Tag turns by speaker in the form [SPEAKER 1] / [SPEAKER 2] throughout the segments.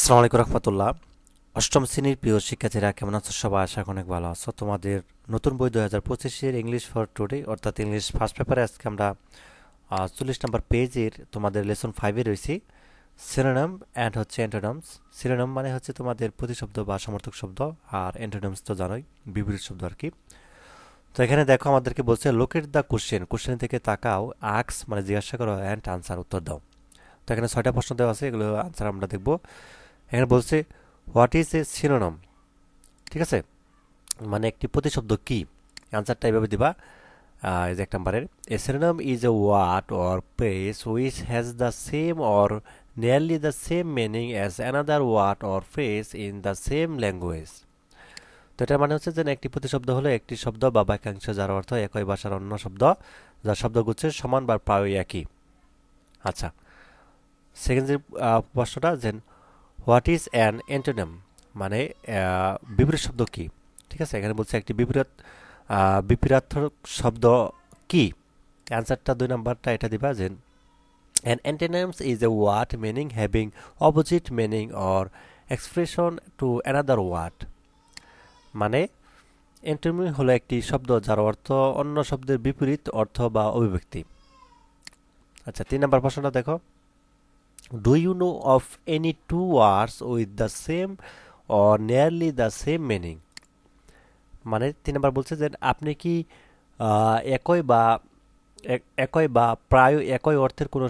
[SPEAKER 1] আসসালামু আলাইকুম রহমতুল্লাহ। অষ্টম শ্রেণির প্রিয় শিক্ষার্থীরা, কেমন আছো সবাই? আশা অনেক ভালো আছো। তোমাদের নতুন বই দু হাজার পঁচিশের ইংলিশ ফর টুডে অর্থাৎ ইংলিশ ফার্স্ট পেপারে আজকে আমরা চল্লিশ নম্বর পেজের তোমাদের লেসন ফাইভে রয়েছি। সিনোনাম অ্যান্ড হচ্ছে অ্যান্টোনামস সিনোনাম মানে হচ্ছে তোমাদের প্রতিশব্দ বা সমর্থক শব্দ, আর অ্যান্টোনামস তো জানোই, বিপরীত শব্দ আর কি। তো এখানে দেখো আমাদেরকে বলছে লোকেট দ্য কোশ্চেন কোশ্চেন থেকে তাকাও আক্স মানে জিজ্ঞাসা করো অ্যান্ড আনসার উত্তর দাও। তো এখানে ছয়টা প্রশ্ন দেওয়া আছে, এগুলো আনসার আমরা দেখব। এখানে বলছে হোয়াট ইজ এ সিনোনম ঠিক আছে? মানে একটি প্রতিশব্দ কি? আনসারটা এইভাবে দিবা। যে এক নম্বরের a synonym is a word or phrase which has the same or nearly the same meaning as another word or phrase in the same language তো এটার মানে হচ্ছে যে একটি প্রতিশব্দ হলো একটি শব্দ বা বাক্যাংশ যার অর্থ একই ভাষার অন্য শব্দ, যার শব্দগুচ্ছের সমান বা প্রায় একই। আচ্ছা। সেকেন্ড যে প্রশ্নটা যে হোয়াট ইজ অ্যান অ্যান্টোনাম মানে বিপরীত শব্দ কি? ঠিক আছে? এখানে বলছে একটি বিপরীত বিপরীতার্থক শব্দ কি? অ্যান্সারটা দুই নাম্বারটা এটা দিবা যে an antonyms is a word meaning having opposite meaning or expression to another word মানে অ্যান্টোনিম হলো একটি শব্দ যার অর্থ অন্য শব্দের বিপরীত অর্থ বা অভিব্যক্তি। আচ্ছা তিন নম্বর প্রশ্নটা দেখো। Do you know of any two words with the same or nearly the same meaning মানে তিন নম্বর বলছে যে আপনি কি একই বা একই বা প্রায় একই অর্থের কোনো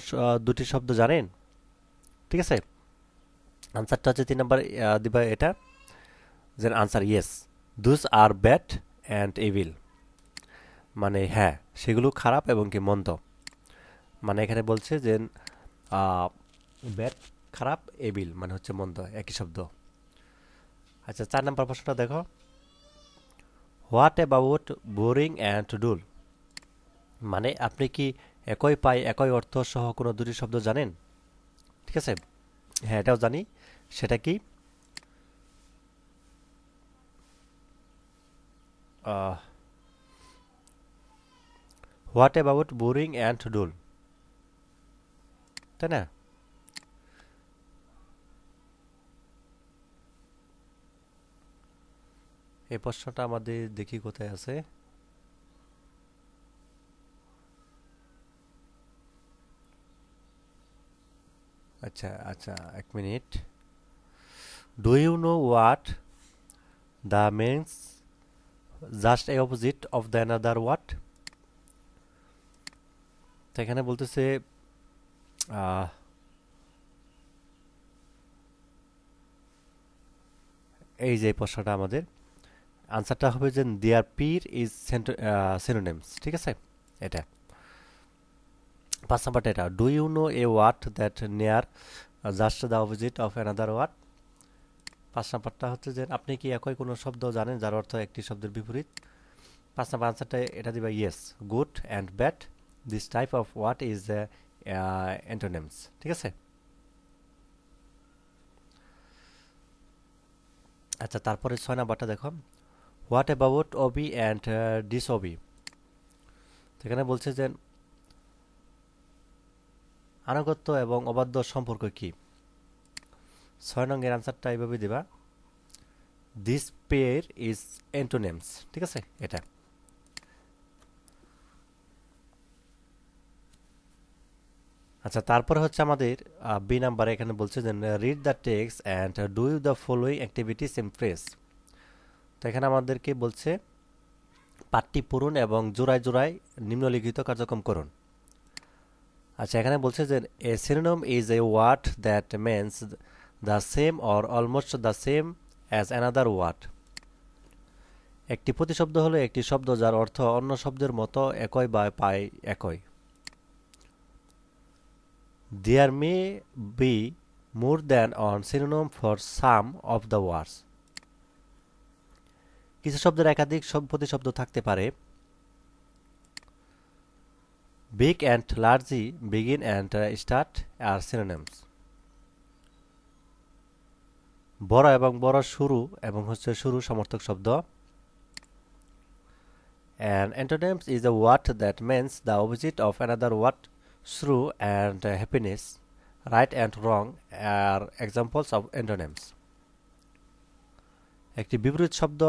[SPEAKER 1] দুটি শব্দ জানেন? ঠিক আছে? আনসারটা হচ্ছে তিন নম্বর দিবা এটা। যে answer yes those are bad and evil মানে হ্যাঁ সেগুলো খারাপ এবং কি মন্দ। মানে এখানে বলছে যে ব্যাড খারাপ, এবিল মানে হচ্ছে মন্দ, একই শব্দ। আচ্ছা চার নম্বর প্রশ্নটা দেখো। What about boring and dull মানে আপনি কি একই পাই, একই অর্থ সহ কোনো দুটি শব্দ জানেন? ঠিক আছে? হ্যাঁ এটাও জানি। সেটা কি? What about boring and dull তাই না? এই প্রশ্নটা আমাদের দেখি কোথায় আছে। আচ্ছা আচ্ছা এক minute. Do you know what the means just a opposite of the another word তো এখানে বলতেছে এই যে প্রশ্নটা আমাদের। আনসারটা হবে যে দেয়ার পির ইজ সিনোনেমস ঠিক আছে? এটা। পাঁচ নাম্বারটা এটা। Do you know a word that near just the opposite of another word পাঁচ নাম্বারটা হচ্ছে যে আপনি কি একই কোনো শব্দ জানেন যার অর্থ একটি শব্দের বিপরীত? পাঁচ নাম্বার আনসারটা এটা দিবা yes good and bad this type of word is antonyms ঠিক আছে? আচ্ছা তারপরে ছয় নাম্বারটা দেখো। What about obey and disobey এখানে বলছে যে, আনুগত্য এবং অবাধ্য সম্পর্ক কি? ছয় নঙ্গের আনসারটা এইভাবে দিবা। দিস পেয়ার ইজ অ্যান্টোনেমস ঠিক আছে? এটা। আচ্ছা তারপরে হচ্ছে আমাদের বি নাম্বারে এখানে বলছে যে read the text and do the following activities in pairs তো এখানে আমাদেরকে বলছে, পাঠটি পড়ুন এবং জোড়ায় জোড়ায় নিম্নলিখিত কার্যক্রম করুন। আচ্ছা এখানে বলছে যে a synonym is a word that means the same or almost the same as another word একটি প্রতিশব্দ হলো একটি শব্দ যার অর্থ অন্য শব্দের মতো একই বা পায় একই। There may be more than one synonym for some of the words. কিছু শব্দের একাধিক প্রতিশব্দ থাকতে পারে। Big and large begin and start are synonyms বড় এবং বড় শুরু এবং হচ্ছে শুরু সমর্থক শব্দ। And antonyms is word that means the opposite of another word through and uh, happiness right and wrong are examples of antonyms একটি বিপরীত শব্দ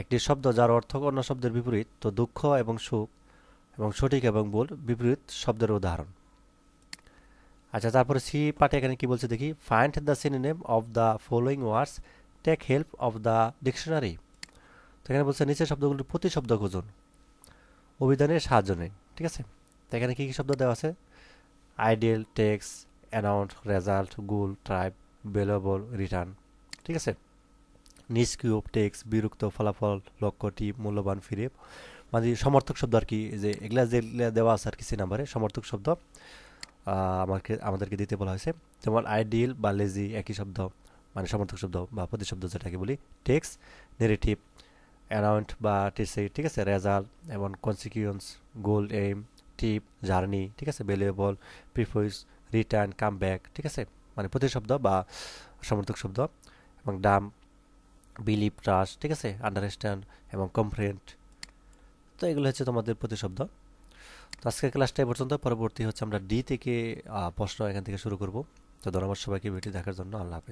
[SPEAKER 1] একটি শব্দ যার অর্থ অন্য শব্দের বিপরীত, তো দুঃখ এবং সুখ এবং সঠিক এবং ভুল বিপরীত শব্দের উদাহরণ। আচ্ছা তারপরে সি পার্টে এখানে কি বলছে দেখি। Find the synonym of the following words take help of the dictionary তো এখানে বলছে নিচের শব্দগুলির প্রতি শব্দ খুঁজুন। অভিধানের সাহায্য নেই, ঠিক আছে? তো এখানে কী কী শব্দ দেওয়া আছে? আইডিয়াল টেক্স অ্যানাউন্ট রেজাল্ট গুল ট্রাইব ভ্যালুয়েবল রিটার্ন ঠিক আছে? নিষ্ক্রিয় টেক্স বিরক্ত ফলাফল লক্ষ্য টিপ মূল্যবান ফিরে মানে সমর্থক শব্দ আর কি যে এগুলা যেগুলা দেওয়া আছে আর কি সি নাম্বারে সমর্থক শব্দ আমাকে, আমাদেরকে দিতে বলা হয়েছে। যেমন আইডিয়াল বা লেজি একই শব্দ মানে সমর্থক শব্দ বা প্রতিশব্দ যেটাকে বলি টেক্স নেগেটিভ, অ্যারাউন্ড বা টিসি ঠিক আছে? রেজাল্ট, এবং consequence goal aim tip, journey, ঠিক আছে? ভ্যালুয়েবল প্রিফোইস রিটার্ন, কাম ব্যাক, ঠিক আছে? মানে প্রতিশব্দ বা সমর্থক শব্দ, এবং ডাম বিলিভ ট্রাস্ট ঠিক আছে? আন্ডারস্ট্যান্ড এবং কমফ্রেন্ট তো এগুলো হচ্ছে তোমাদের প্রতিশব্দ। তো আজকের ক্লাসটা পর্যন্ত। পরবর্তী হচ্ছে আমরা ডি থেকে প্রশ্ন এখান থেকে শুরু করব। তো ধন্যবাদ সবাইকে ভিডিও দেখার জন্য। আল্লাহ হাফিজ।